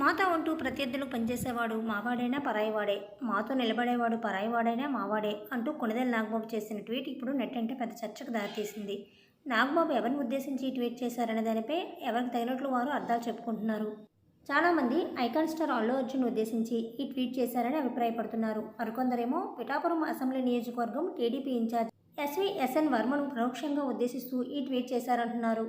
మాతో అంటూ ప్రత్యర్థులు పనిచేసేవాడు మావాడైనా పరాయివాడే. మాతో నిలబడేవాడు పరాయివాడైనా మావాడే అంటూ కొనదెల నాగబాబు చేసిన ట్వీట్ ఇప్పుడు నెట్ అంటే పెద్ద చర్చకు దారితీసింది. నాగబాబు ఎవరిని ఉద్దేశించి ఈ ట్వీట్ చేశారనే దానిపై ఎవరికి తగినట్లు వారు అర్థాలు చెప్పుకుంటున్నారు. చాలామంది ఐకాన్ స్టార్ అల్లు అర్జున్ ఉద్దేశించి ఈ ట్వీట్ చేశారని అభిప్రాయపడుతున్నారు. మరికొందరేమో పిఠాపురం అసెంబ్లీ నియోజకవర్గం టీడీపీ ఇన్ఛార్జ్ ఎస్వి ఎస్ఎన్ వర్మను పరోక్షంగా ఉద్దేశిస్తూ ఈ ట్వీట్ చేశారంటున్నారు.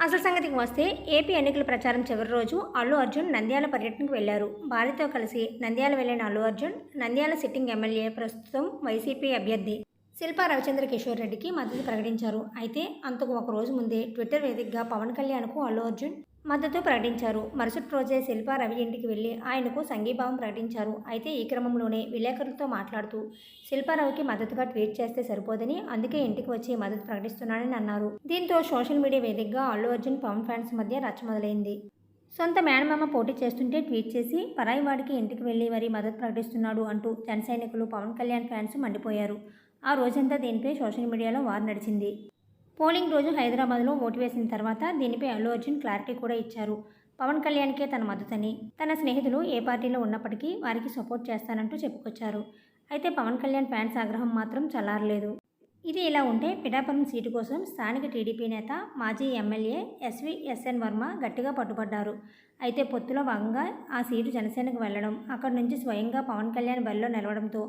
అసలు సంగతికి వస్తే ఏపీ ఎన్నికల ప్రచారం చివరి రోజు అల్లు అర్జున్ నంద్యాల పర్యటనకు వెళ్ళారు భార్యతో కలిసి నంద్యాల వెళ్ళిన అల్లు అర్జున్ నంద్యాల సిట్టింగ్ ఎమ్మెల్యే ప్రస్తుతం వైసీపీ అభ్యర్థి శిల్పా రవిచంద్ర కిషోర్ రెడ్డికి మద్దతు ప్రకటించారు. అయితే అంతకు ఒక రోజు ముందే ట్విట్టర్ వేదికగా పవన్ కళ్యాణ్కు అల్లు అర్జున్ మద్దతు ప్రకటించారు. మరుసటి రోజే శిల్పా రవి ఇంటికి వెళ్ళి ఆయనకు సంఘీభావం ప్రకటించారు. అయితే ఈ క్రమంలోనే విలేకరులతో మాట్లాడుతూ శిల్పారావుకి మద్దతుగా ట్వీట్ చేస్తే సరిపోదని అందుకే ఇంటికి వచ్చి మద్దతు ప్రకటిస్తున్నానని అన్నారు. దీంతో సోషల్ మీడియా వేదికగా అల్లు అర్జున్ పవన్ ఫ్యాన్స్ మధ్య రచ్చ మొదలైంది. సొంత మేనమామ పోటీ చేస్తుంటే ట్వీట్ చేసి పరాయి వాడికి ఇంటికి వెళ్ళి మరీ మద్దతు ప్రకటిస్తున్నాడు అంటూ జన సైనికులు పవన్ కళ్యాణ్ ఫ్యాన్స్ మండిపోయారు. ఆ రోజంతా దీనిపై సోషల్ మీడియాలో వార్ నడిచింది. పోలింగ్ రోజు హైదరాబాద్లో ఓటు వేసిన తర్వాత దీనిపై అల్లు అర్జున్ క్లారిటీ కూడా ఇచ్చారు. పవన్ కళ్యాణ్కే తన మద్దతని తన స్నేహితులు ఏ పార్టీలో ఉన్నప్పటికీ వారికి సపోర్ట్ చేస్తానంటూ చెప్పుకొచ్చారు. అయితే పవన్ కళ్యాణ్ ఫ్యాన్స్ ఆగ్రహం మాత్రం చల్లారలేదు. ఇది ఇలా ఉంటే పిఠాపురం సీటు కోసం స్థానిక టీడీపీ నేత మాజీ ఎమ్మెల్యే ఎస్వి ఎస్ఎన్ వర్మ గట్టిగా పట్టుబడ్డారు. అయితే పొత్తులో భాగంగా ఆ సీటు జనసేనకు వెళ్ళడం అక్కడి నుంచి స్వయంగా పవన్ కళ్యాణ్ బరిలో నిలవడంతో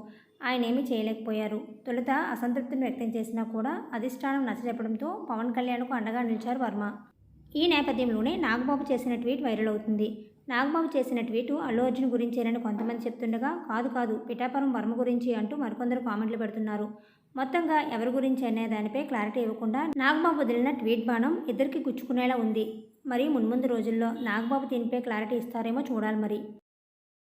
ఆయన ఏమీ చేయలేకపోయారు. తొలుత అసంతృప్తిని వ్యక్తం చేసినా కూడా అధిష్టానం నచ్చజెప్పడంతో పవన్ కళ్యాణ్కు అండగా నిలిచారు వర్మ. ఈ నేపథ్యంలోనే నాగబాబు చేసిన ట్వీట్ వైరల్ అవుతుంది. నాగబాబు చేసిన ట్వీటు అల్లు అర్జున్ గురించేనని కొంతమంది చెప్తుండగా కాదు కాదు పిఠాపురం వర్మ గురించి అంటూ మరికొందరు కామెంట్లు పెడుతున్నారు. మొత్తంగా ఎవరి గురించి అనే దానిపై క్లారిటీ ఇవ్వకుండా నాగబాబు వదిలిన ట్వీట్ బాణం ఇద్దరికి గుచ్చుకునేలా ఉంది. మరి మున్ముందు రోజుల్లో నాగబాబు దీనిపై క్లారిటీ ఇస్తారేమో చూడాలి మరి.